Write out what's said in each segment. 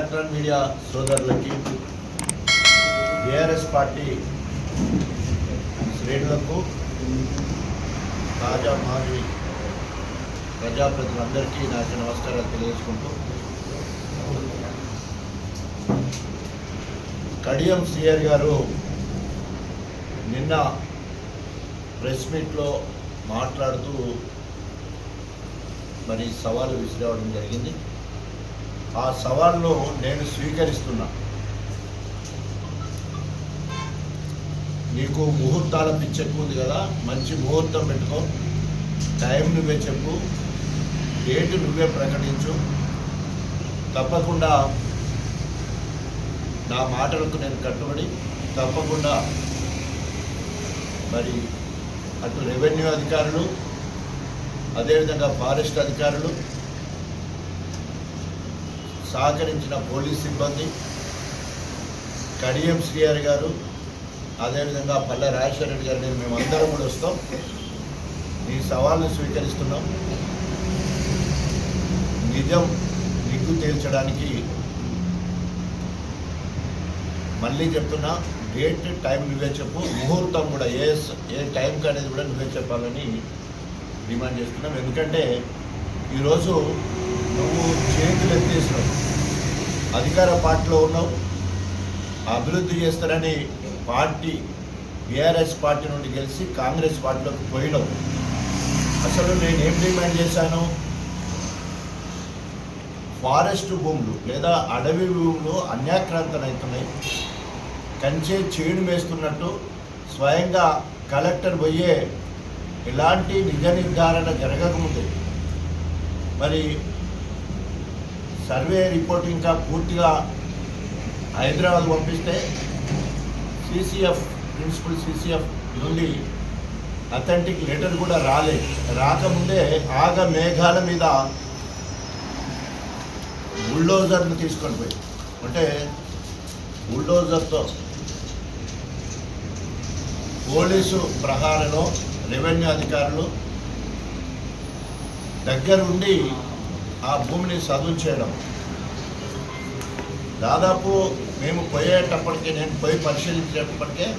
Electronic media సోదరులకి BRS party శ్రేణులకు తాజా మాజీ ప్రజాప్రతినిధులందరికీ నా యొక్క నమస్కారాలు తెలియజేసుకుంటూ కడియం సిఆర్ గారు నిన్న ప్రెస్ మీట్లో మాట్లాడుతూ మరి సవాలు విసిరావడం జరిగింది. ఆ సవాల్ను నేను స్వీకరిస్తున్నా. నీకు ముహూర్తాల పిచ్చి ఎక్కువ ఉంది కదా మంచి ముహూర్తం పెట్టుకో. టైం నువ్వే చెప్పు. డేట్ నువ్వే ప్రకటించు. తప్పకుండా నా మాటలకు నేను కట్టుబడి తప్పకుండా మరి అటు రెవెన్యూ అధికారులు అదేవిధంగా ఫారెస్ట్ అధికారులు సహకరించిన పోలీస్ సిబ్బంది కడియం శ్రీహరి గారు అదేవిధంగా పల్లె రాజశేఖర రెడ్డి గారు నేను మేమందరం కూడా వస్తాం. ఈ సవాల్ని స్వీకరిస్తున్నాం. నిజం నిగ్గు తేల్చడానికి మళ్ళీ చెప్తున్నా డేట్ టైం నువ్వే చెప్పు. ముహూర్తం కూడా ఏ ఏ టైంకి అనేది కూడా నువ్వే చెప్పాలని డిమాండ్ చేస్తున్నాం. ఎందుకంటే ఈరోజు నువ్వు చేతులు ఎత్తేసినావు. అధికార పార్టీలో ఉన్నావు. అభివృద్ధి చేస్తారని పార్టీ బీఆర్ఎస్ పార్టీ నుండి గెలిచి కాంగ్రెస్ పార్టీలోకి పోయినావు. అసలు నేను ఏం డిమాండ్ చేశాను? ఫారెస్ట్ భూములు లేదా అడవి భూములు అన్యాక్రాంతమవుతున్నాయి. కంచే చేడు వేస్తున్నట్టు స్వయంగా కలెక్టర్ పోయే ఎలాంటి నిజ నిర్ధారణ జరగకముందే. మరి సర్వే రిపోర్ట్ ఇంకా పూర్తిగా హైదరాబాద్ పంపిస్తే సిసిఎఫ్ ప్రిన్సిపల్ సిసిఎఫ్ నుండి అథెంటిక్ లెటర్ కూడా రాలేదు రాకముందే ఆగ మేఘాల మీద బుల్డోజర్ని తీసుకొని పోయి. అంటే బుల్డోజర్తో పోలీసు ప్రహారలో రెవెన్యూ అధికారులు దగ్గరుండి ఆ భూమిని సదువు చేయడం. దాదాపు మేము పోయేటప్పటికే నేను పోయి పరిశీలించేటప్పటికే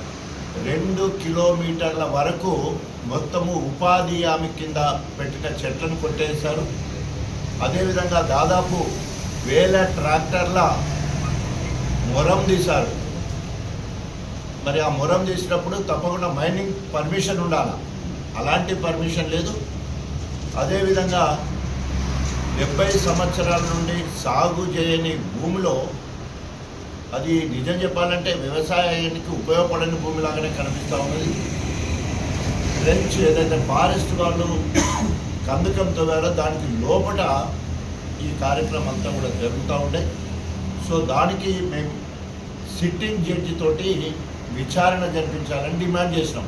రెండు కిలోమీటర్ల వరకు మొత్తము ఉపాధి హామీ కింద పెట్టిన చెట్లను కొట్టేశారు. అదేవిధంగా దాదాపు వేల ట్రాక్టర్ల మొరం తీశారు. మరి ఆ మొరం తీసినప్పుడు తప్పకుండా మైనింగ్ పర్మిషన్ ఉండాలి. అలాంటి పర్మిషన్ లేదు. అదేవిధంగా డెబ్బై సంవత్సరాల నుండి సాగు చేయని భూమిలో అది నిజం చెప్పాలంటే వ్యవసాయానికి ఉపయోగపడని భూమిలాగానే కనిపిస్తూ ఉన్నది. ఫ్రెంచ్ ఏదైతే ఫారెస్ట్ వాళ్ళు కందకం తవ్వారో దానికి లోపల ఈ కార్యక్రమం అంతా కూడా జరుగుతూ ఉండే. సో దానికి మేము సిట్టింగ్ జడ్జి తోటి విచారణ జరిపించాలని డిమాండ్ చేసినాం.